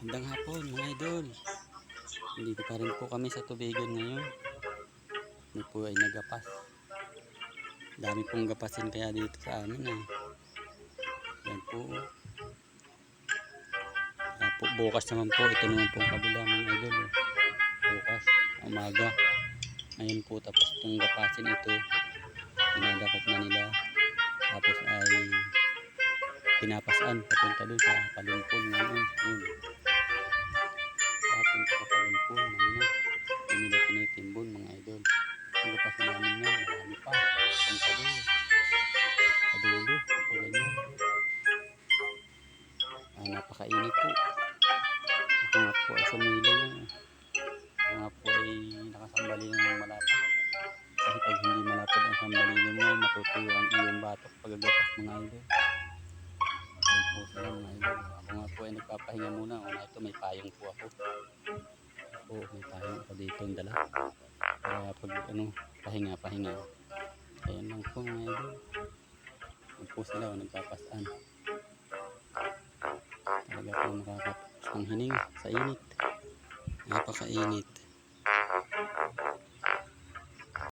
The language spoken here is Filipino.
Magandang hapon mga idol. Dito pa rin po kami sa tubigan ngayon. Ano po ay nagapas. Dami pong gapasin kaya dito sa amin ah. Yan po. po, bukas naman po. Ito naman pong kabila mga idol. oh. Bukas, umaga. Ngayon po tapos itong gapasin ito. Dinadakot na nila. Tapos ay pinapasan papunta doon sa palumpon ngayon. Yun. Ang gapasin namin yan. Marami pa. Papunta doon. Sa dulo. O ganyan. Ah, napakainit po. Ako nga po ay sumilo na. Ako nga po ay nakasambali na ng malapad. Kasi pag hindi malapad ang sambalino mo, ay matutuyo ang iyong batok pagagapas mga idol. Ayun po sila mga idol. Ako nga po ay nagpapahinga muna. Una ito may payong po ako. Oo, may payong ako dito ang dala. Kaya pag ano, pahinga, pahinga. Ayan lang po mga idol. Ayun po sila, oh, nagpapasaan. Talaga po makakapos ng hininga sa init. Napakainit.